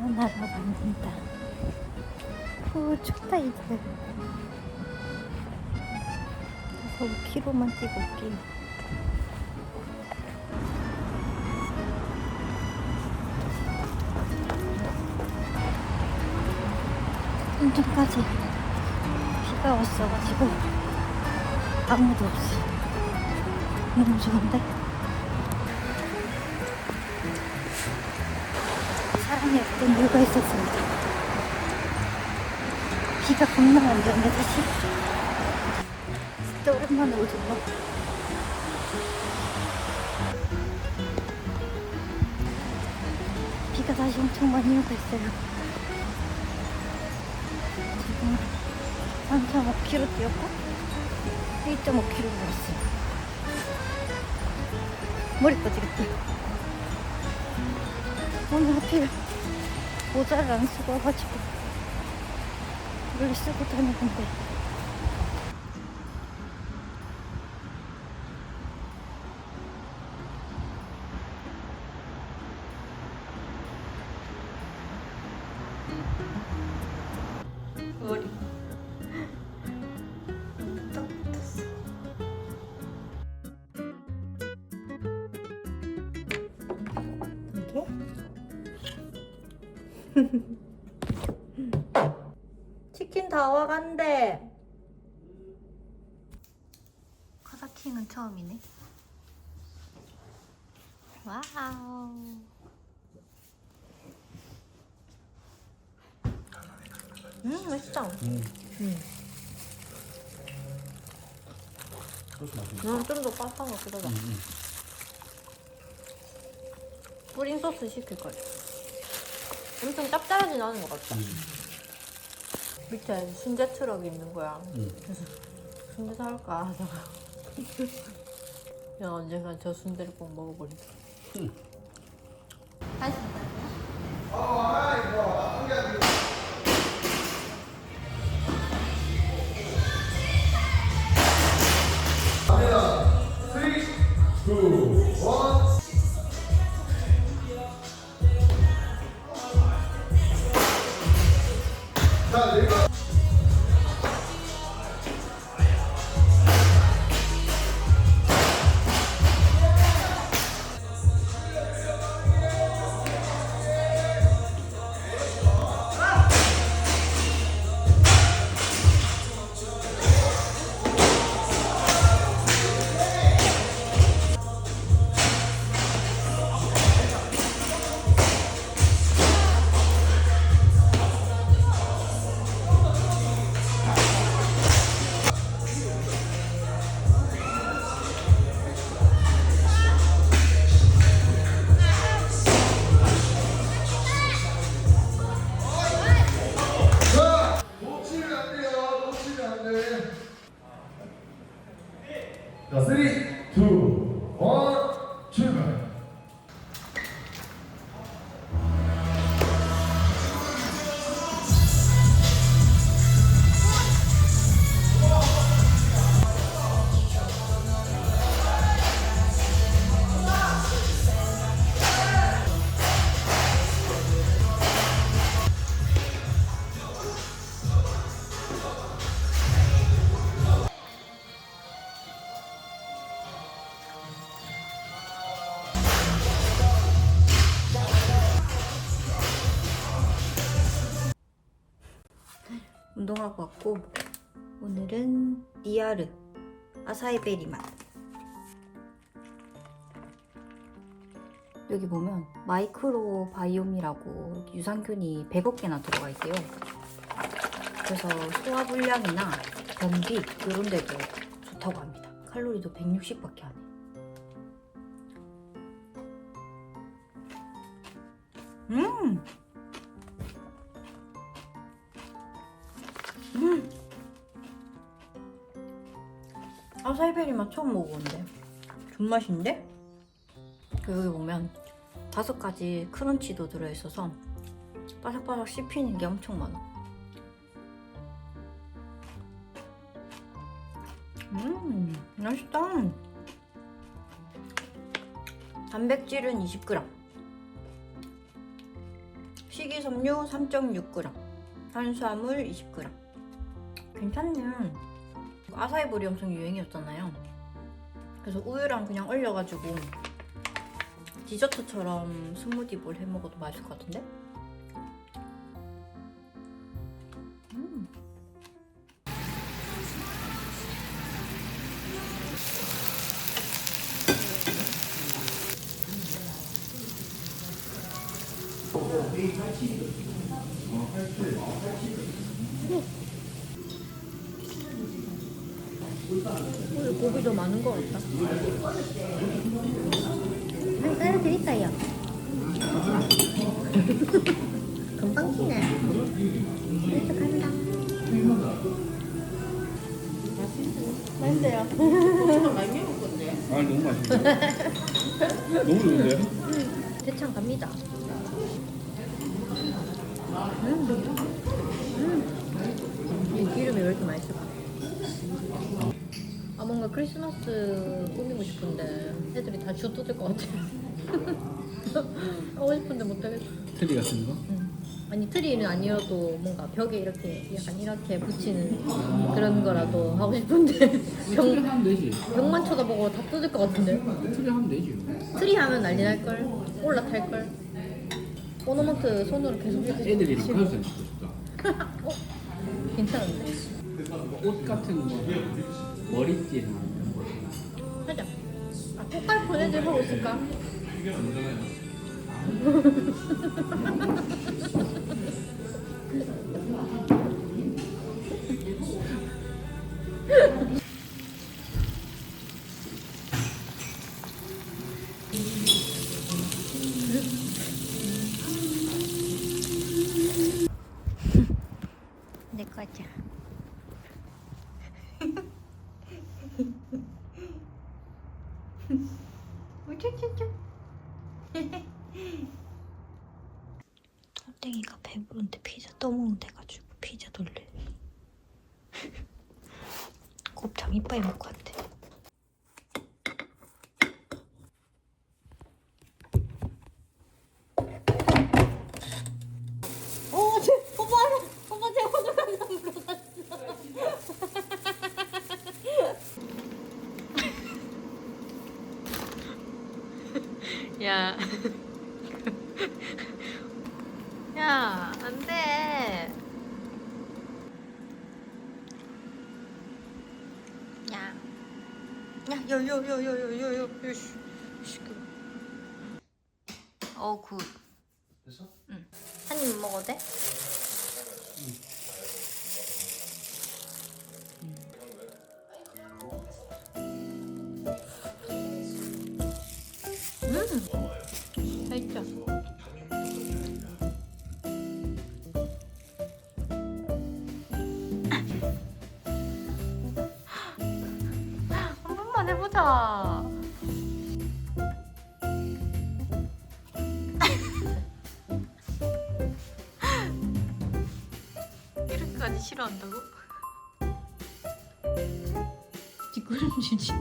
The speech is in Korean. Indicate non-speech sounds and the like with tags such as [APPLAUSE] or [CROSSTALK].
하나가 만든다. 오, 춥다, 이제. 그래서 5km만 뛰고 올게요. 좀 전까지 비가 왔어가지고 아무도 없어. 너무 좋은데? 사랑에 어떤 이유가 있었습니다. 비가 겁나 안 좋은데 다시 진짜 오랜만에 오죠. 비가 다시 엄청 많이 오고 있어요. 지금 3.5km 뛰었고 1.5km 걸었어요. 머리 빠지겠다. 오늘 하필 모자를 안 쓰고 와가지고 이걸 쓰고 다니는데 [LAUGHS] 치킨 다 와간대. 카사킹은 처음이네. 와우. 음, 맛있다. 음. 음. 음, 좀더. 음, 음. 뿌린 소스 시킬 거야. 엄청 짭짤하진 않은 것 같다. 음. 밑에 순대 트럭이 있는 거야. 음. 그래서 순대 사올까 하다가 [LAUGHS] 그냥 언젠간 저 순대를 꼭 먹어버린다. 음. 자, 놓치면 운동하고 왔고 오늘은 리아르 아사이베리 맛 여기 보면 마이크로 바이옴이라고 유산균이 100억 개나 들어가 있대요 그래서 소화불량이나 변비 이런 데도 좋다고 합니다 칼로리도 160밖에 안 해. 음! 음. 아 사이베리 맛 처음 먹어보는데 존맛인데? 그 여기 보면 다섯 가지 크런치도 들어있어서 바삭바삭 씹히는 게 엄청 많아 음 맛있다 단백질은 20g 식이섬유 3.6g, 탄수화물 20g. 괜찮네. 아사이볼이 엄청 유행이었잖아요. 그래서 우유랑 그냥 얼려가지고 디저트처럼 스무디볼 해 먹어도 맛있을 것 같은데? 음. 오늘 고기도 많은 것 같다. 한 쌀을 드릴까요? 금방 치네. 이렇게 간다. 맛있어요. 아 너무 맛있네. 너무 좋은데요? 대창 갑니다. 음. 음. 이 기름이 왜 이렇게 맛있을까? 아 뭔가 크리스마스 꾸미고 싶은데 애들이 다 주도될 것 같아. 하고 싶은데 못하겠어. 트리 같은 거? 음. 아니 트리는 아니어도 뭔가 벽에 이렇게 약간 이렇게 붙이는 그런 거라도 하고 싶은데 [LAUGHS] 트리 벽, 하면 되지. 벽만 쳐다보고 다 뜯을 것 같은데. 트리 하면 되지. 트리 하면 난리 날걸 올라탈걸 오너먼트 손으로 계속 이렇게 애들이랑 치고. 찍고 싶다. [LAUGHS] 어? 괜찮은데? 옷 같은 거, 머리띠 이런 거. 하자 아, 꽃갈 보내줄 하고 있을까? 내 [LAUGHS] [LAUGHS] 땡이가 배부른데 피자 떠먹는 데가지고 피자 돌래. [LAUGHS] 곱창 이빨 먹고 왔대. 어, 제 오빠, 오빠 제 오늘 한번 물어봤어. [LAUGHS] 야. 야, 안 돼. 야. 야, 요, 요, 요, 요, 요, 요, 요, 요, 씨. 시끄러. 어, 굿. 됐어? 한입 먹어도 돼? 해보자. 이렇게까지 싫어한다고? 뒷걸음질지.